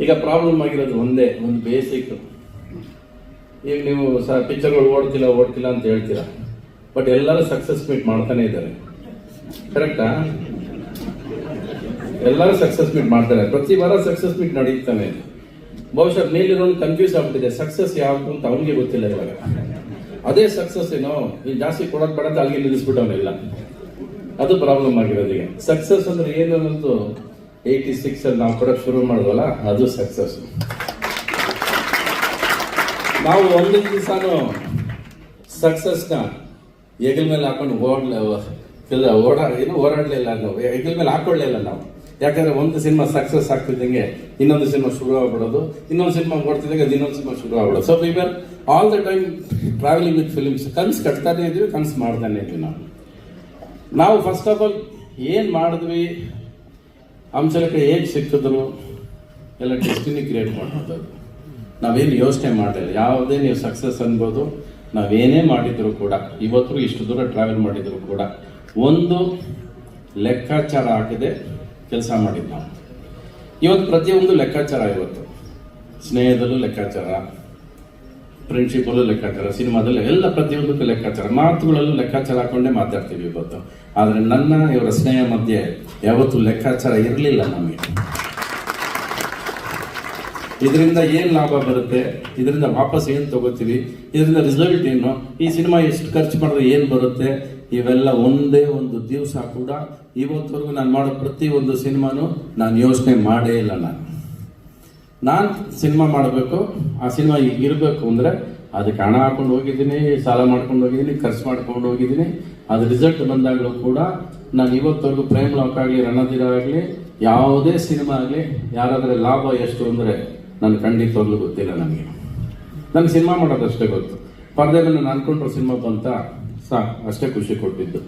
ಈಗ ಪ್ರಾಬ್ಲಮ್ ಆಗಿರೋದು ಒಂದೇ, ಒಂದು ಬೇಸಿಕ್ ಈಗ ನೀವು ಸ ಪಿಕ್ಚರ್ಗಳು ಓಡ್ತಿಲ್ಲ ಓಡ್ತಿಲ್ಲ ಅಂತ ಹೇಳ್ತೀರಾ? ಬಟ್ ಎಲ್ಲರೂ ಸಕ್ಸಸ್ ಮೀಟ್ ಮಾಡ್ತಾನೆ ಇದ್ದಾರೆ. ಕರೆಕ್ಟಾ ಎಲ್ಲರೂ ಸಕ್ಸಸ್ ಮೀಟ್ ಮಾಡ್ತಾರೆ. ಪ್ರತಿ ವಾರ ಸಕ್ಸಸ್ ಮೀಟ್ ನಡೀತಾನೆ. ಬಹುಶಃ ಮೇಲಿರೋನು ಕನ್ಫ್ಯೂಸ್ ಆಗ್ಬಿಟ್ಟಿದೆ. ಸಕ್ಸಸ್ ಯಾವುದು ಅಂತ ಅವನಿಗೆ ಗೊತ್ತಿಲ್ಲ ಇವಾಗ. ಅದೇ ಸಕ್ಸಸ್ ಏನೋ, ನೀನು ಜಾಸ್ತಿ ಕೊಡೋದು ಬೇಡ ಅಂತ ಅಲ್ಲಿಗೆ ನಿಲ್ಲಿಸ್ಬಿಟ್ಟವನಿಲ್ಲ ಅದು ಪ್ರಾಬ್ಲಮ್ ಆಗಿರೋದು ಈಗ. ಸಕ್ಸಸ್ ಅಂದ್ರೆ ಏನು ಅನ್ನೋದು ಏಯ್ಟಿ ಸಿಕ್ಸ್ ಅಲ್ಲಿ ನಾವು ಕೊಡೋಕೆ ಶುರು ಮಾಡಿದ್ವಲ್ಲ ಅದು ಸಕ್ಸಸ್ ನಾವು ಒಂದು ದಿವಸನೂ ಸಕ್ಸಸ್ನ ಹೆಗಲ ಮೇಲೆ ಹಾಕೊಂಡು ಓಡ್ಲ ಓಡಾ ಏನು ಓಡಾಡಲಿಲ್ಲ ನಾವು. ಹೆಗಲ ಮೇಲೆ ಹಾಕೊಳ್ಳಿಲ್ಲ ನಾವು. ಯಾಕಂದ್ರೆ ಒಂದು ಸಿನಿಮಾ ಸಕ್ಸಸ್ ಆಗ್ತಿದ್ದಂಗೆ ಇನ್ನೊಂದು ಸಿನಿಮಾ ಶುರು ಆಗ್ಬಿಡೋದು, ಇನ್ನೊಂದು ಸಿನಿಮಾ ಓಡ್ತಿದ್ದಂಗೆ ಅದು ಇನ್ನೊಂದು ಸಿನಿಮಾ ಶುರು ಆಗ್ಬಿಡೋದು. So we're all the time travelling with films ಕನ್ಸ್ ಕಟ್ತಾನೆ ಇದ್ವಿ, ಕನ್ಸ್ ಮಾಡ್ತಾನೆ ಇದ್ವಿ ನಾವು. ನಾವು ಫಸ್ಟ್ ಆಫ್ ಆಲ್ ಏನು ಮಾಡಿದ್ವಿ ಅಂಶಕ್ಕೆ ಹೇಗೆ ಸಿಕ್ಕಿದ್ರು ಎಲ್ಲ ಡೆಸ್ಟಿನಿ ಕ್ರಿಯೇಟ್ ಮಾಡೋದು ನಾವೇನು ಯೋಚನೆ ಮಾಡಿಲ್ಲ ಯಾವುದೇ ನೀವು ಸಕ್ಸಸ್ ಅನ್ಬೋದು, ನಾವೇನೇ ಮಾಡಿದ್ರು ಕೂಡ, ಇವತ್ತು ಇಷ್ಟು ದೂರ ಟ್ರಾವೆಲ್ ಮಾಡಿದ್ರು ಕೂಡ, ಒಂದು ಲೆಕ್ಕಾಚಾರ ಹಾಕಿದೆ, ಕೆಲಸ ಮಾಡಿದ್ದು ನಾವು. ಇವತ್ತು ಪ್ರತಿಯೊಂದು ಲೆಕ್ಕಾಚಾರ ಇವತ್ತು. ಸ್ನೇಹದಲ್ಲೂ ಲೆಕ್ಕಾಚಾರ. ಫ್ರೆಂಡ್ಶಿಪ್ಪಲ್ಲೂ ಲೆಕ್ಕಾಚಾರ, ಸಿನಿಮಾದಲ್ಲಿ ಎಲ್ಲ ಪ್ರತಿಯೊಂದಕ್ಕೂ ಲೆಕ್ಕಾಚಾರ. ಮಾತುಗಳಲ್ಲೂ ಲೆಕ್ಕಾಚಾರ ಹಾಕೊಂಡೇ ಮಾತಾಡ್ತೀವಿ ಇವತ್ತು. ಆದರೆ ನನ್ನ, ಇವರ ಸ್ನೇಹ ಮಧ್ಯೆ ಯಾವತ್ತೂ ಲೆಕ್ಕಾಚಾರ ಇರಲಿಲ್ಲ ನಮಗೆ. ಇದರಿಂದ ಏನು ಲಾಭ ಬರುತ್ತೆ? ಇದರಿಂದ ವಾಪಸ್ ಏನು ತಗೋತೀವಿ? ಇದರಿಂದ ರಿಸಲ್ಟ್ ಏನು? ಈ ಸಿನಿಮಾ ಎಷ್ಟು ಖರ್ಚು ಮಾಡಿದ್ರೆ ಏನು ಬರುತ್ತೆ? ಇವೆಲ್ಲ ಒಂದೇ ಒಂದು ದಿವಸ ಕೂಡ ಇವತ್ತವರೆಗೂ ನಾನು ಮಾಡೋ ಪ್ರತಿ ಒಂದು ಸಿನಿಮಾನು ನಾನು ಯೋಚನೆ ಮಾಡೇ ಇಲ್ಲ ನಾನು. ನಾನು ಸಿನಿಮಾ ಮಾಡಬೇಕು, ಆ ಸಿನಿಮಾ ಇರಬೇಕು ಅಂದರೆ ಅದಕ್ಕೆ ಹಣ ಹಾಕೊಂಡು ಹೋಗಿದ್ದೀನಿ, ಸಾಲ ಮಾಡ್ಕೊಂಡು ಹೋಗಿದ್ದೀನಿ, ಖರ್ಚು ಮಾಡ್ಕೊಂಡು ಹೋಗಿದ್ದೀನಿ. ಅದು ರಿಸಲ್ಟ್ ಬಂದಾಗಲೂ ಕೂಡ ನಾನು ಇವತ್ತವರೆಗೂ ಪ್ರೇಮ್ ಲಾಕ್ ಆಗಲಿ ರಣಧೀರ ಆಗಲಿ, ಯಾವುದೇ ಸಿನಿಮಾ ಆಗಲಿ, ಯಾರಾದರೆ ಲಾಭ ಎಷ್ಟು ಅಂದರೆ ನನಗೆ ಖಂಡಿತವಾಗ್ಲೂ ಗೊತ್ತಿಲ್ಲ ನನಗೆ. ನನಗೆ ಸಿನಿಮಾ ಮಾಡೋದಷ್ಟೇ ಗೊತ್ತು. ಪರದೆ ನಾನು ಅನ್ಕೊಂಡ್ರೆ ಸಿನಿಮಾ ಬಂತ, ಸಾ, ಅಷ್ಟೇ ಖುಷಿ ಕೊಟ್ಟಿದ್ದು.